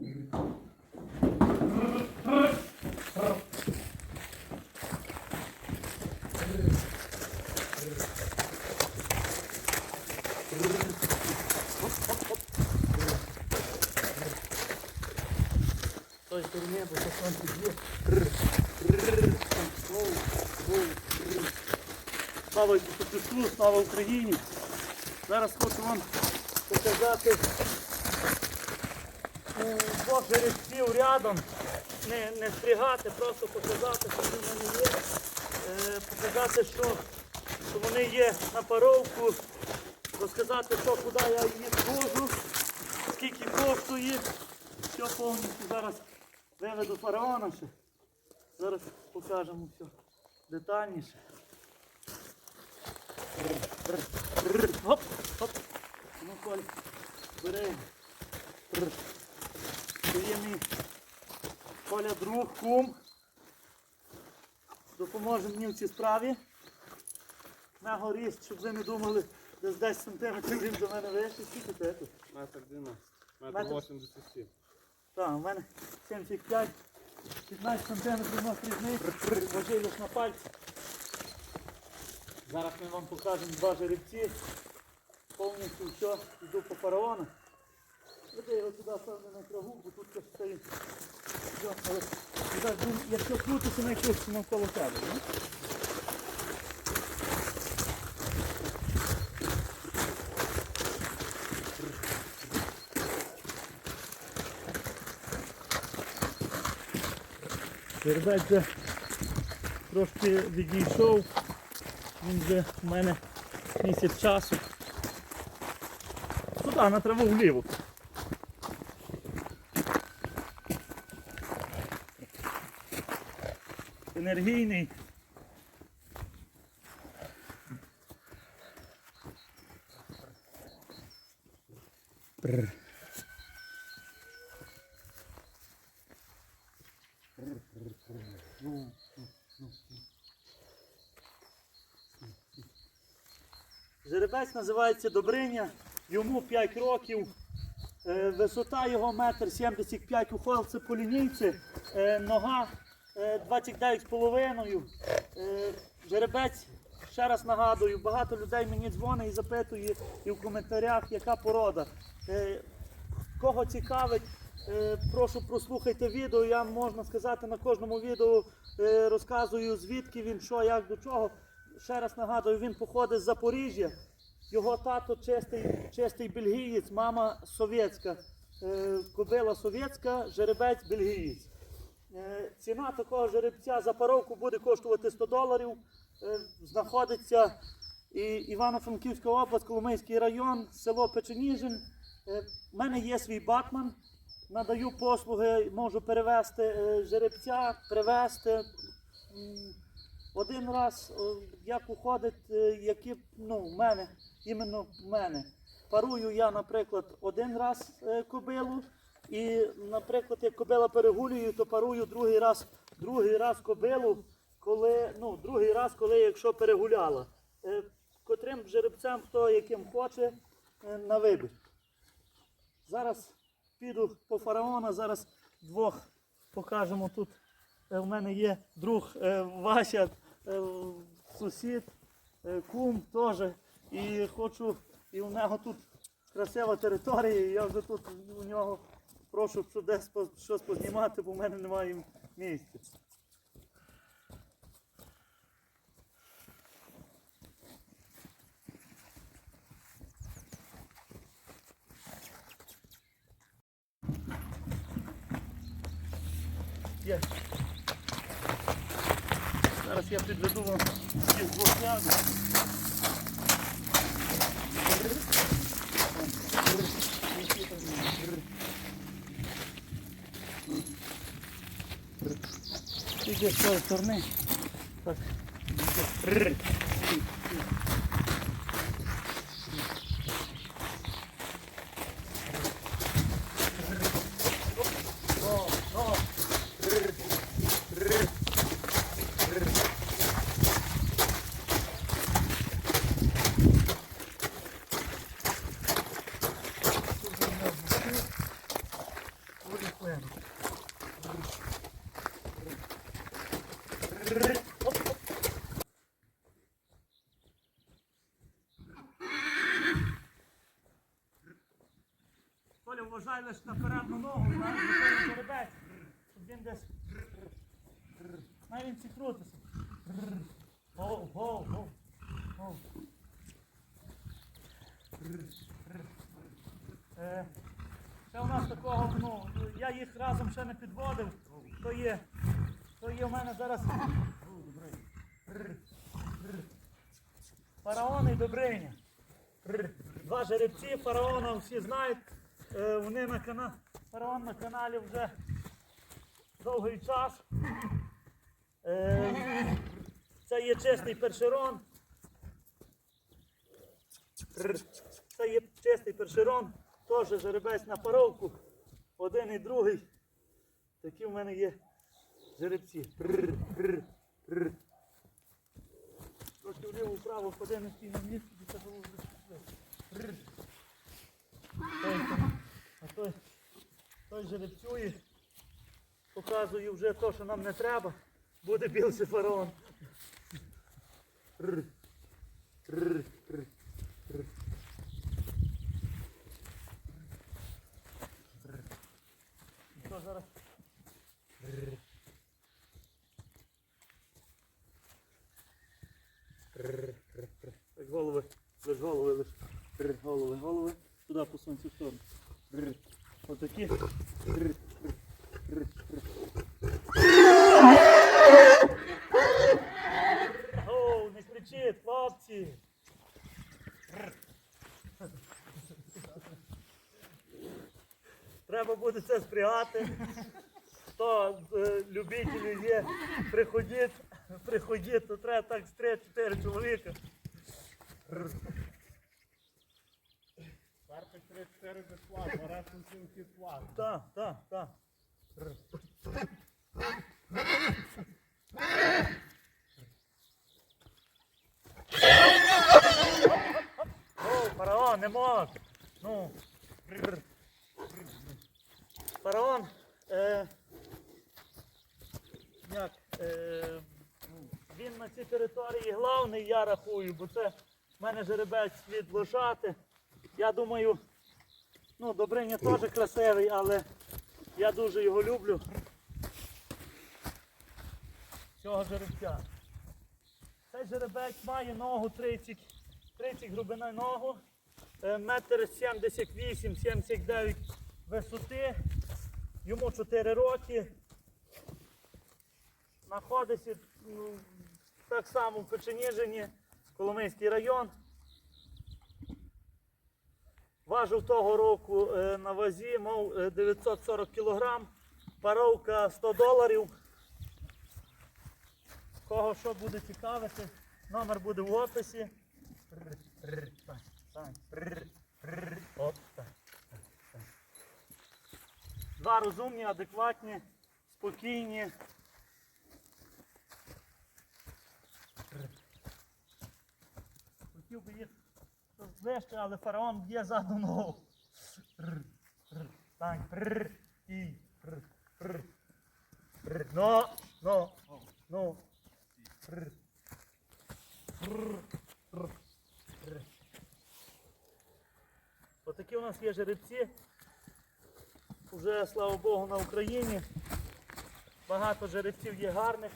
Той сторони, бо то сонце б'є. Слава Ісусу слава Україні. Зараз хочу вам показати двох жеребців рядом. Не, не стрігати, просто показати, що вони є. Е, Показати, що, що вони є на паровку. Розказати, що, куди я їх вожу, скільки коштує. Все повністю зараз виведу фараона ще. Зараз покажемо все детальніше. Хоп, хоп. Ну, Коль, бери. Це є мій Коля друг, кум. Допоможе мені в цій справі. На горі, щоб ви не думали, десь 10 сантиметрів він до мене вищий. Скільки це тут? Метр 12. Метр. Метр 87. Так, у мене 75, 15 сантиметрів на різниці, важилось на пальці. Зараз ми вам покажемо два жеребці. Повністю все, йду по фараону. Веди його туди, певно, на траву, бо тут щось стоїть. Але якщо крутиться, не крутиться навколо тебе. вже трошки відійшов. Він вже в мене місяць часу. Туди, на траву вліво. Енергійний. Бррр. Жеребець називається Добриня, йому 5 років. Е, Висота його метр 75 ухвал, це по лінійці, Е, нога 29,5. Е, Жеребець, ще раз нагадую, багато людей мені дзвонить і запитує і в коментарях, яка порода. Е, Кого цікавить, е, прошу прослухайте відео. Я можна сказати на кожному відео е, розказую звідки він, що, як, до чого. Ще раз нагадую, він походить з Запоріжжя. Його тато чистий, чистий бельгієць, мама совєтська. Е, Кобила совєтська, жеребець бельгієць. Е, Ціна такого жеребця за паровку буде коштувати 100 доларів. Е, Знаходиться і Івано-Франківська область, Коломийський район, село Печеніжин. Е, У мене є свій батман. Надаю послуги, можу перевезти е, жеребця, привезти. Один раз, як уходить, е, які ну, в мене, іменно в мене. Парую я, наприклад, один раз е, кобилу. І, наприклад, як кобила перегулюю, то парую другий раз, другий раз кобилу, коли, ну, другий раз, коли якщо перегуляла. Е, котрим жеребцем, хто яким хоче, е, на вибір. Зараз піду по фараона, зараз двох покажемо тут. Е, У мене є друг е, Вася, е, сусід, е, кум теж. І хочу, і у нього тут красива територія, і я вже тут у нього прошу по- щось познімати, бо в мене немає місця. Зараз я підведу вам всіх двох рядом. Іде з цієї сторони. Так. Коля, вважай лише на передню ногу, той жеребець, щоб він десь. Най він крутиться. Гоу, гоу, гоу. Гоу. Е, Це у нас такого, ну, я їх разом ще не підводив. То є, то є у мене зараз фараон і Добриня. Два жеребці фараона всі знають. Е, Вони на каналі, фараон на каналі вже довгий час. Е, Це є чистий першерон. Це є чистий першерон, теж жеребець на паровку. Один і другий. Такі в мене є жеребці. Трошки вліво вправо ходи на стій на місці, і це було вже А той, той жеребцює. Показую вже те, що нам не треба. Буде більше фараон. Зараз? Так голови, лиш голови, лиш. Голови, голови. Туди по сонцю сторону. Отакі. Оу, не кричіть, хлопці. Треба буде це спрягати. Хто е, любителі є, приходіть, приходіть, то треба так з 3-4 чоловіка. Перших 3-4 безплатно, решту всім вхід платно. Так, так, так. О, фараон, не мог. Ну. Фараон. Е, як, е, на цій території главний, я рахую, бо це в мене жеребець від лошати. Я думаю, ну, Добриня теж красивий, але я дуже його люблю. Цього жеребця. Цей жеребець має ногу 30, 30 глибина ногу, е, метр 78-79 висоти, йому 4 роки. Знаходиться ну, так само в Печеніжині, Коломийський район. Важив того року е, на вазі, мав е, 940 кг, паровка 100 доларів. Кого що буде цікавити, номер буде в описі. Два розумні, адекватні, спокійні. Хотів би їх ближче, але фараон б'є задну ногу. Пррр, і. Пррр, пррр, пррр. Отакі у нас є жеребці. Уже, слава Богу, на Україні. Багато жеребців є гарних.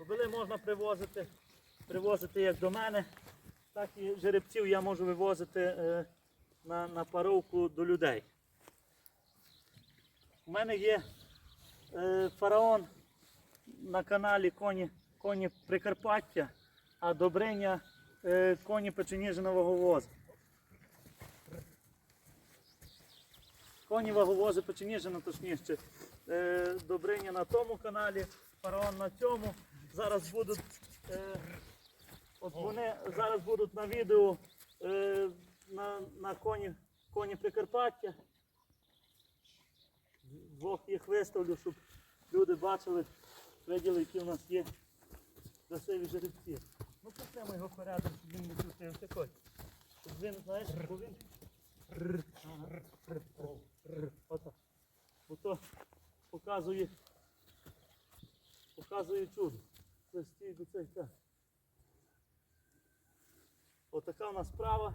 Кобили можна привозити, привозити як до мене, так і жеребців я можу вивозити е, на, на паровку до людей. У мене є е, фараон на каналі Коні, коні Прикарпаття, а Добриня е, коні Печеніжиного вовозу. Коні ваговози Печеніжина, точніше. Е, Добриня на тому каналі, фараон на цьому. Зараз будуть, е, от вони зараз будуть на відео е, на, на коні, коні Прикарпаття. Двох їх виставлю, щоб люди бачили, виділи, які в нас є красиві жеребці. Ну пустимо його порядок, щоб він не крутився такий. Щоб він, знаєш, бо. Ага. Ото показує, показує чудо. Це стій до цей так. Отака у нас справа.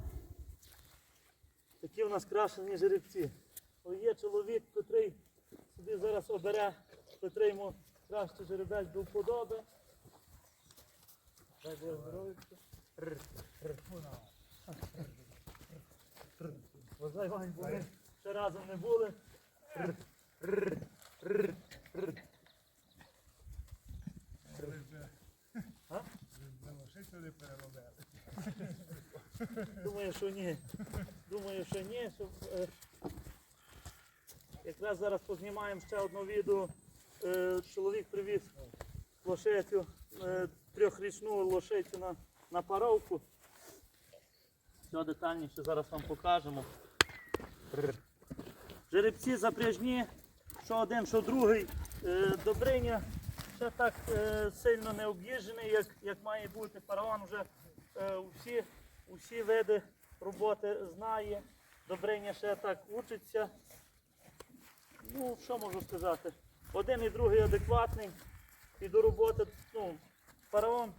Такі у нас крашені жеребці. О, є чоловік, котрий собі зараз обере, котрий йому краще жеребець до вподоби. Дай Боже здоров'я. Вважай, Вань, бо ще разом не були. Думаю, що ні. Думаю, що ні. Щоб, е, якраз зараз познімаємо ще одне відео. Е, чоловік привіз лошицю, е, трьохрічну лошицю на, на паровку. Все детальніше зараз вам покажемо. Жеребці запряжні, що один, що другий. Е, Добриня ще так е, сильно не об'їжджений, як, як має бути. Фараон вже е, усі, усі види роботи знає. Добриня ще так учиться. Ну, що можу сказати? Один і другий адекватний. І до роботи, ну, фараон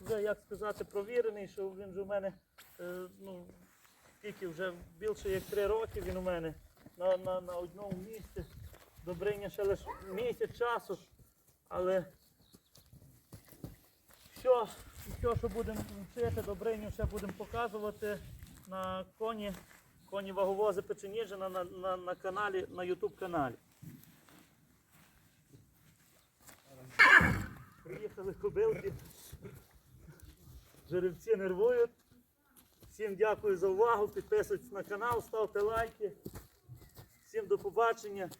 вже, як сказати, провірений, що він вже у мене, е, ну, скільки вже більше як три роки він у мене на, на, на одному місці. Добриня ще лише місяць часу, але все, все, що будемо вчити, Добриню ще будемо показувати на коні, коні ваговози Печеніжина на, на, на каналі, на YouTube каналі. Приїхали кобилки. Жеребці нервують. Всім дякую за увагу. Підписуйтесь на канал, ставте лайки. Всім до побачення.